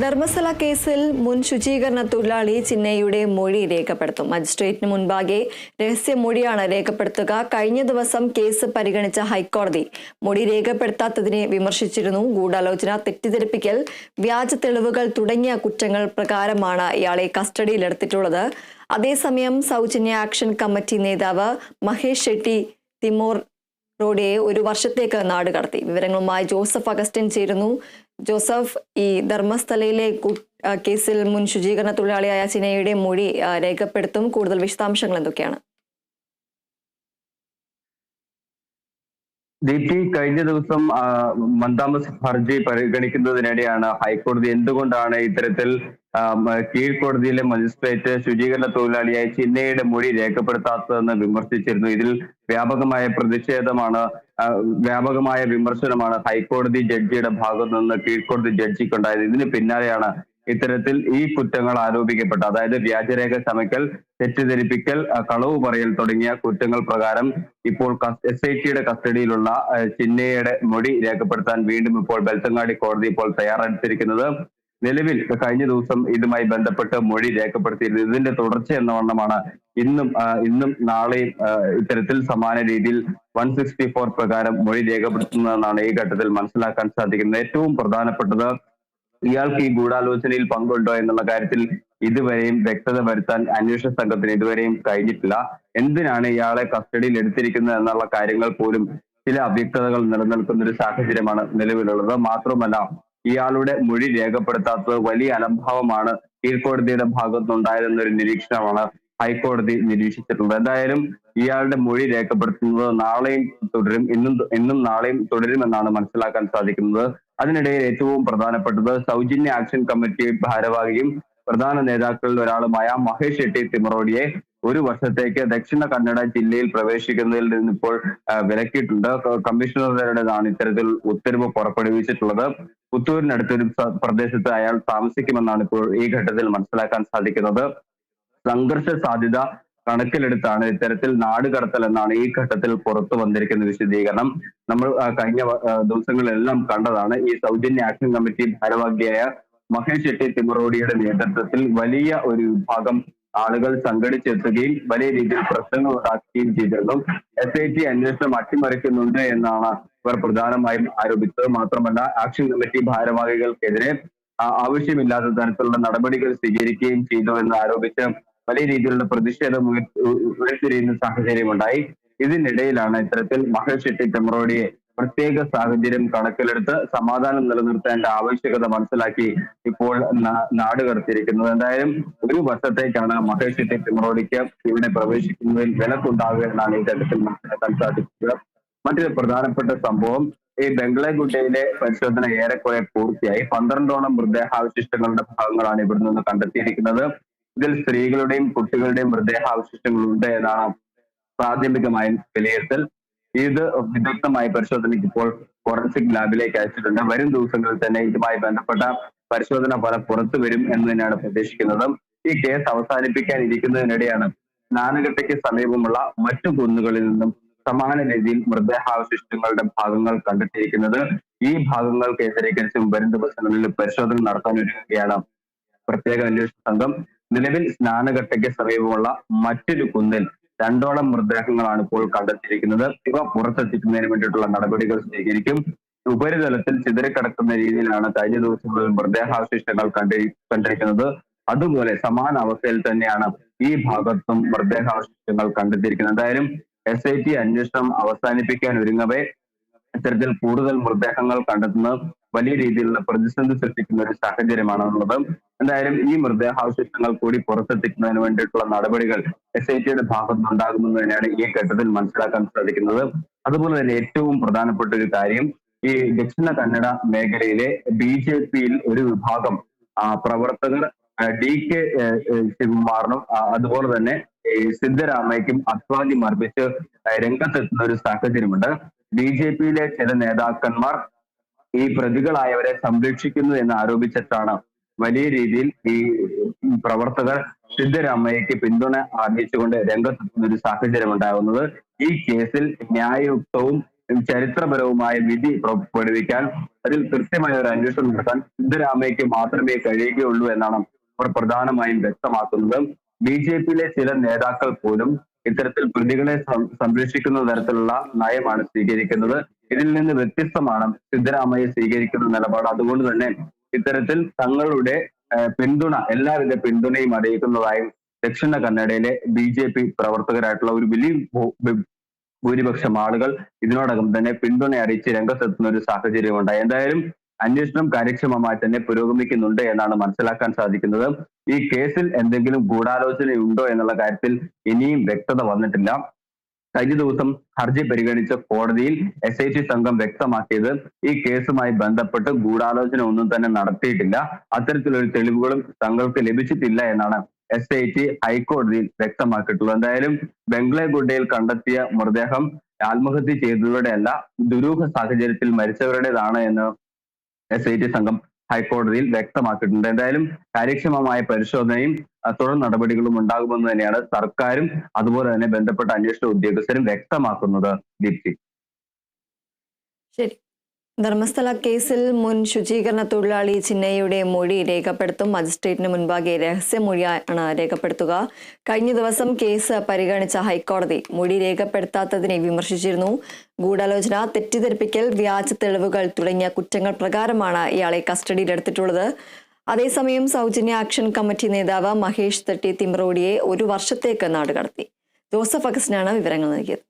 ധർമ്മസ്ഥല കേസിൽ മുൻ ശുചീകരണ തൊഴിലാളി ചിന്നയുടെ മൊഴി രേഖപ്പെടുത്തും. മജിസ്ട്രേറ്റിന് മുൻപാകെ രഹസ്യ രഹസ്യമൊഴിയാണ് രേഖപ്പെടുത്തുക. കഴിഞ്ഞ ദിവസം കേസ് പരിഗണിച്ച ഹൈക്കോടതി മൊഴി രേഖപ്പെടുത്താത്തതിനെ വിമർശിച്ചിരുന്നു. ഗൂഢാലോചന തെറ്റിദ്ധരിപ്പിക്കൽ വ്യാജ തെളിവുകൾ തുടങ്ങിയ കുറ്റങ്ങൾ പ്രകാരമാണ് ഇയാളെ കസ്റ്റഡിയിലെടുത്തിട്ടുള്ളത്. അതേസമയം സൗജന്യ ആക്ഷൻ കമ്മിറ്റി നേതാവ് മഹേഷ് ഷെട്ടി തിമോർ റോഡിയെ ഒരു വർഷത്തേക്ക് നാട് കടത്തി വിവരങ്ങളുമായി ജോസഫ് അഗസ്റ്റിൻ ചേരുന്നു. ജോസഫ് ഈ ധർമ്മസ്ഥലയിലെ കേസിൽ മുൻ ശുചീകരണ തൊഴിലാളിയായ സിനയുടെ മൊഴി രേഖപ്പെടുത്തും. കൂടുതൽ വിശദാംശങ്ങൾ എന്തൊക്കെയാണ്? ദീപ്തി കഴിഞ്ഞ ദിവസം മന്ദാമസ് ഹർജി പരിഗണിക്കുന്നതിനിടെയാണ് ഹൈക്കോടതി എന്തുകൊണ്ടാണ് ഇത്തരത്തിൽ കീഴ്ക്കോടതിയിലെ മജിസ്ട്രേറ്റ് ശുചീകരണ തൊഴിലാളിയായ ചിന്നയുടെ മൊഴി രേഖപ്പെടുത്താത്തതെന്ന് വിമർശിച്ചിരുന്നു. ഇതിൽ വ്യാപകമായ പ്രതിഷേധമാണ് വ്യാപകമായ വിമർശനമാണ് ഹൈക്കോടതി ജഡ്ജിയുടെ ഭാഗത്തു നിന്ന് കീഴ്ക്കോടതി ജഡ്ജിക്കുണ്ടായത്. ഇതിന് പിന്നാലെയാണ് ഇത്തരത്തിൽ ഈ കുറ്റങ്ങൾ ആരോപിക്കപ്പെട്ട അതായത് വ്യാജരേഖ ചമയ്ക്കൽ തെറ്റിദ്ധരിപ്പിക്കൽ കളവ് പറയൽ തുടങ്ങിയ കുറ്റങ്ങൾ പ്രകാരം ഇപ്പോൾ എസ് ഐ ടിയുടെ കസ്റ്റഡിയിലുള്ള ചിന്നയുടെ മൊഴി രേഖപ്പെടുത്താൻ വീണ്ടും ഇപ്പോൾ ബെൽത്തങ്ങാടി കോടതി ഇപ്പോൾ തയ്യാറെടുത്തിരിക്കുന്നത്. നിലവിൽ കഴിഞ്ഞ ദിവസം ഇതുമായി ബന്ധപ്പെട്ട് മൊഴി രേഖപ്പെടുത്തിയിരുന്നു ഇതിന്റെ തുടർച്ച എന്ന വണ്ണമാണ്. ഇന്നും ഇന്നും നാളെയും ഇത്തരത്തിൽ സമാന രീതിയിൽ വൺ സിക്സ്റ്റി ഫോർ പ്രകാരം മൊഴി രേഖപ്പെടുത്തുന്നതെന്നാണ് ഈ ഘട്ടത്തിൽ മനസ്സിലാക്കാൻ സാധിക്കുന്നത്. ഏറ്റവും പ്രധാനപ്പെട്ടത് ഇയാൾക്ക് ഈ ഗൂഢാലോചനയിൽ പങ്കുണ്ടോ എന്നുള്ള കാര്യത്തിൽ ഇതുവരെയും വ്യക്തത വരുത്താൻ അന്വേഷണ സംഘത്തിന് ഇതുവരെയും കഴിഞ്ഞിട്ടില്ല. എന്തിനാണ് ഇയാളെ കസ്റ്റഡിയിൽ എടുത്തിരിക്കുന്നത് എന്നുള്ള കാര്യങ്ങൾ പോലും ചില അവ്യക്തതകൾ നിലനിൽക്കുന്ന ഒരു സാഹചര്യമാണ് നിലവിലുള്ളത്. മാത്രമല്ല ഇയാളുടെ മൊഴി രേഖപ്പെടുത്താത്തത് വലിയ അലംഭാവമാണ് കീഴ്ക്കോടതിയുടെ ഭാഗത്തുനിന്നുണ്ടായതെന്നൊരു നിരീക്ഷണമാണ് ഹൈക്കോടതി നിരീക്ഷിച്ചിട്ടുള്ളത്. എന്തായാലും ഇയാളുടെ മൊഴി രേഖപ്പെടുത്തുന്നത് നാളെയും തുടരും. ഇന്നും ഇന്നും നാളെയും തുടരുമെന്നാണ് മനസ്സിലാക്കാൻ സാധിക്കുന്നത്. അതിനിടയിൽ ഏറ്റവും പ്രധാനപ്പെട്ടത് സൗജന്യ ആക്ഷൻ കമ്മിറ്റി ഭാരവാഹിയും പ്രധാന നേതാക്കളിൽ ഒരാളുമായ മഹേഷ് ഷെട്ടി തിമറോഡിയെ ഒരു വർഷത്തേക്ക് ദക്ഷിണ കന്നഡ ജില്ലയിൽ പ്രവേശിക്കുന്നതിൽ നിന്ന് ഇപ്പോൾ ആ, വിലക്കിയിട്ടുണ്ട്. കമ്മീഷണറുടേതാണ് ഇത്തരത്തിൽ ഉത്തരവ് പുറപ്പെടുവിച്ചിട്ടുള്ളത്. പുത്തൂരിനടുത്തൊരു പ്രദേശത്ത് അയാൾ താമസിക്കുമെന്നാണ് ഇപ്പോൾ ഈ ഘട്ടത്തിൽ മനസ്സിലാക്കാൻ സാധിക്കുന്നത്. സംഘർഷ സാധ്യത കണക്കിലെടുത്താണ് ഇത്തരത്തിൽ നാട് കടത്തൽ എന്നാണ് ഈ ഘട്ടത്തിൽ പുറത്തു വന്നിരിക്കുന്ന വിശദീകരണം. നമ്മൾ കഴിഞ്ഞ ദിവസങ്ങളിലെല്ലാം കണ്ടതാണ് ഈ സൗജന്യ ആക്ഷൻ കമ്മിറ്റി ഭാരവാഹിയായ മഹേഷ് ഷെട്ടി തിമറോഡിയുടെ നേതൃത്വത്തിൽ വലിയ ഒരു വിഭാഗം ആളുകൾ സംഘടിച്ചെത്തുകയും വലിയ രീതിയിൽ പ്രശ്നങ്ങൾ ഉണ്ടാക്കുകയും ചെയ്തിരുന്നു. എസ് ഐ ടി അന്വേഷണം അട്ടിമറിക്കുന്നുണ്ട് എന്നാണ് ഇവർ പ്രധാനമായും ആരോപിച്ചത്. മാത്രമല്ല ആക്ഷൻ കമ്മിറ്റി ഭാരവാഹികൾക്കെതിരെ ആവശ്യമില്ലാത്ത തരത്തിലുള്ള നടപടികൾ സ്വീകരിക്കുകയും ചെയ്തു എന്ന് ആരോപിച്ച് വലിയ രീതിയിലുള്ള പ്രതിഷേധം ഉയർ- ഉയർത്തിരിയുന്ന സാഹചര്യമുണ്ടായി. ഇതിനിടയിലാണ് ഇത്തരത്തിൽ മഹേഷ് ഷെട്ടി തെമ്രോഡിയെ പ്രത്യേക സാഹചര്യം കണക്കിലെടുത്ത് സമാധാനം നിലനിർത്തേണ്ട ആവശ്യകത മനസ്സിലാക്കി ഇപ്പോൾ നാട് കടത്തിയിരിക്കുന്നത് എന്തായാലും ഒരു വർഷത്തേക്കാണ് മഹേഷ് ഷെട്ടി തെമ്രോഡിക്ക് ഇവിടെ പ്രവേശിക്കുന്നതിൽ വിലക്കുണ്ടാവുക എന്നാണ് ഈ ഘട്ടത്തിൽ മനസ്സിലാക്കാൻ സാധിക്കുന്നത്. മറ്റൊരു പ്രധാനപ്പെട്ട സംഭവം ഈ ബംഗ്ലാഗുഡയിലെ പരിശോധന ഏറെക്കുറെ പൂർത്തിയായി. പന്ത്രണ്ടോളം മൃതദേഹാവശിഷ്ടങ്ങളുടെ ഭാഗങ്ങളാണ് ഇവിടെ നിന്ന് കണ്ടെത്തിയിരിക്കുന്നത്. ഇതിൽ സ്ത്രീകളുടെയും കുട്ടികളുടെയും മൃതദേഹാവശിഷ്ടങ്ങളുണ്ട് എന്നാണ് പ്രാഥമികമായ വിലയിരുത്തൽ. ഇത് വിദഗ്ധമായ പരിശോധനയ്ക്ക് ഇപ്പോൾ ഫോറൻസിക് ലാബിലേക്ക് അയച്ചിട്ടുണ്ട്. വരും ദിവസങ്ങളിൽ തന്നെ ഇതുമായി ബന്ധപ്പെട്ട പരിശോധന ഫലം പുറത്തു വരും എന്ന് തന്നെയാണ് പ്രതീക്ഷിക്കുന്നത്. ഈ കേസ് അവസാനിപ്പിക്കാൻ ഇരിക്കുന്നതിനിടെയാണ് സ്നാനഘട്ടയ്ക്ക് സമീപമുള്ള മറ്റു കുന്നുകളിൽ നിന്നും സമാന രീതിയിൽ മൃതദേഹാവശിഷ്ടങ്ങളുടെ ഭാഗങ്ങൾ കണ്ടെത്തിയിരിക്കുന്നത്. ഈ ഭാഗങ്ങൾ കേന്ദ്രീകരിച്ചും വരും ദിവസങ്ങളിൽ പരിശോധന നടത്താനൊരുങ്ങുകയാണ് പ്രത്യേക അന്വേഷണ സംഘം. നിലവിൽ സ്നാനഘട്ടയ്ക്ക് സമീപമുള്ള മറ്റൊരു കുന്നിൽ രണ്ടോളം മൃതദേഹങ്ങളാണ് ഇപ്പോൾ കണ്ടെത്തിയിരിക്കുന്നത്. ഇവ പുറത്തെത്തിക്കുന്നതിന് വേണ്ടിയിട്ടുള്ള നടപടികൾ സ്വീകരിക്കും. ഉപരിതലത്തിൽ ചിതറിക്കിടക്കുന്ന രീതിയിലാണ് കഴിഞ്ഞ ദിവസങ്ങളിൽ മൃതദേഹാവശിഷ്ടങ്ങൾ കണ്ടി കണ്ടിരിക്കുന്നത്. അതുപോലെ സമാന അവസ്ഥയിൽ തന്നെയാണ് ഈ ഭാഗത്തും മൃതദേഹാവശിഷ്ടങ്ങൾ കണ്ടെത്തിയിരിക്കുന്നത്. എന്തായാലും എസ് ഐ ടി അന്വേഷണം അവസാനിപ്പിക്കാൻ ഒരുങ്ങവേ. ഇത്തരത്തിൽ കൂടുതൽ മൃതദേഹങ്ങൾ കണ്ടെത്തുന്നത് വലിയ രീതിയിലുള്ള പ്രതിസന്ധി സൃഷ്ടിക്കുന്ന ഒരു സാഹചര്യമാണ് ഉള്ളത് എന്തായാലും ഈ മൃതദേഹാവശിഷ്ടങ്ങൾ കൂടി പുറത്തെത്തിക്കുന്നതിന് വേണ്ടിയിട്ടുള്ള നടപടികൾ എസ് ഐ ടിയുടെ ഭാഗത്ത് ഉണ്ടാകുമെന്ന് തന്നെയാണ് ഈ ഘട്ടത്തിൽ മനസ്സിലാക്കാൻ സാധിക്കുന്നത്. അതുപോലെ തന്നെ ഏറ്റവും പ്രധാനപ്പെട്ട ഒരു കാര്യം ഈ ദക്ഷിണ കന്നഡ മേഖലയിലെ ബി ജെ പിയിൽ ഒരു വിഭാഗം പ്രവർത്തകർ ഡി കെ ശിവകുമാറിനും അതുപോലെ തന്നെ സിദ്ധരാമയ്ക്കും അത്വാദി മർപ്പിച്ച് രംഗത്തെത്തുന്ന ഒരു സാഹചര്യമുണ്ട്. ബി ജെ പിയിലെ ചില നേതാക്കന്മാർ ഈ പ്രതികളായവരെ സംരക്ഷിക്കുന്നു എന്ന് ആരോപിച്ചിട്ടാണ് വലിയ രീതിയിൽ ഈ പ്രവർത്തകർ സിദ്ധരാമയ്യക്ക് പിന്തുണ അറിയിച്ചുകൊണ്ട് രംഗത്തെത്തുന്ന ഒരു സാഹചര്യം ഉണ്ടാകുന്നത്. ഈ കേസിൽ ന്യായയുക്തവും ചരിത്രപരവുമായ വിധി പുറപ്പെടുവിക്കാൻ അതിൽ കൃത്യമായ ഒരു അന്വേഷണം നടത്താൻ സിദ്ധരാമയ്യക്ക് മാത്രമേ കഴിയുകയുള്ളൂ എന്നാണ് അവർ പ്രധാനമായും വ്യക്തമാക്കുന്നത്. ബി ജെ പിയിലെ ചില നേതാക്കൾ പോലും ഇത്തരത്തിൽ പ്രതികളെ സംരക്ഷിക്കുന്ന തരത്തിലുള്ള നയമാണ് സ്വീകരിക്കുന്നത്. ഇതിൽ നിന്ന് വ്യത്യസ്തമാണ് സിദ്ധരാമയ്യ സ്വീകരിക്കുന്ന നിലപാട്. അതുകൊണ്ട് തന്നെ ഇത്തരത്തിൽ തങ്ങളുടെ പിന്തുണ എല്ലാവിധ പിന്തുണയും അറിയിക്കുന്നതായും ദക്ഷിണ കന്നഡയിലെ ബി ജെ പി പ്രവർത്തകരായിട്ടുള്ള ഒരു വലിയ ഭൂരിപക്ഷം ആളുകൾ ഇതിനോടകം തന്നെ പിന്തുണ അറിയിച്ച് രംഗത്തെത്തുന്ന ഒരു സാഹചര്യം ഉണ്ടായി എന്തായാലും അന്വേഷണം കാര്യക്ഷമമായി തന്നെ പുരോഗമിക്കുന്നുണ്ട് എന്നാണ് മനസ്സിലാക്കാൻ സാധിക്കുന്നത്. ഈ കേസിൽ എന്തെങ്കിലും ഗൂഢാലോചനയുണ്ടോ എന്നുള്ള കാര്യത്തിൽ ഇനിയും വ്യക്തത വന്നിട്ടില്ല. കഴിഞ്ഞ ദിവസം ഹർജി പരിഗണിച്ച കോടതിയിൽ എസ് ഐ ടി സംഘം വ്യക്തമാക്കിയത് ഈ കേസുമായി ബന്ധപ്പെട്ട് ഗൂഢാലോചന ഒന്നും തന്നെ നടത്തിയിട്ടില്ല. അത്തരത്തിലൊരു തെളിവുകളും തങ്ങൾക്ക് ലഭിച്ചിട്ടില്ല എന്നാണ് എസ് ഐ ടി ഹൈക്കോടതിയിൽ വ്യക്തമാക്കിയിട്ടുള്ളത്. എന്തായാലും ബംഗ്ലഗുഡയിൽ കണ്ടെത്തിയ മൃതദേഹം ആത്മഹത്യ ചെയ്തവരുടെ അല്ല ദുരൂഹ സാഹചര്യത്തിൽ മരിച്ചവരുടേതാണ് എന്ന് എസ് ഐ ടി സംഘം ഹൈക്കോടതിയിൽ വ്യക്തമാക്കിയിട്ടുണ്ട്. എന്തായാലും കാര്യക്ഷമമായ പരിശോധനയും തുടർ നടപടികളും ഉണ്ടാകുമെന്ന് തന്നെയാണ് സർക്കാരും അതുപോലെ തന്നെ ബന്ധപ്പെട്ട അന്വേഷണ ഉദ്യോഗസ്ഥരും വ്യക്തമാക്കുന്നത് ദീപ്തി. ധർമ്മസ്ഥല കേസിൽ മുൻ ശുചീകരണ തൊഴിലാളി ചിന്നയ്യയുടെ മൊഴി രേഖപ്പെടുത്തും മജിസ്ട്രേറ്റിന് മുൻപാകെ രഹസ്യമൊഴിയാണ് രേഖപ്പെടുത്തുക. കഴിഞ്ഞ ദിവസം കേസ് പരിഗണിച്ച ഹൈക്കോടതി മൊഴി രേഖപ്പെടുത്താത്തതിനെ വിമർശിച്ചിരുന്നു. ഗൂഢാലോചന തെറ്റിദ്ധരിപ്പിക്കൽ വ്യാജ തെളിവുകൾ തുടങ്ങിയ കുറ്റങ്ങൾ പ്രകാരമാണ് ഇയാളെ കസ്റ്റഡിയിലെടുത്തിട്ടുള്ളത്. അതേസമയം സൗജന്യ ആക്ഷൻ കമ്മിറ്റി നേതാവ് മഹേഷ് തട്ടി തിമ്രോഡിയെ ഒരു വർഷത്തേക്ക് നാടുകടത്തി. ജോസഫ് അഗസ്റ്റിനാണ് വിവരങ്ങൾ നൽകിയത്.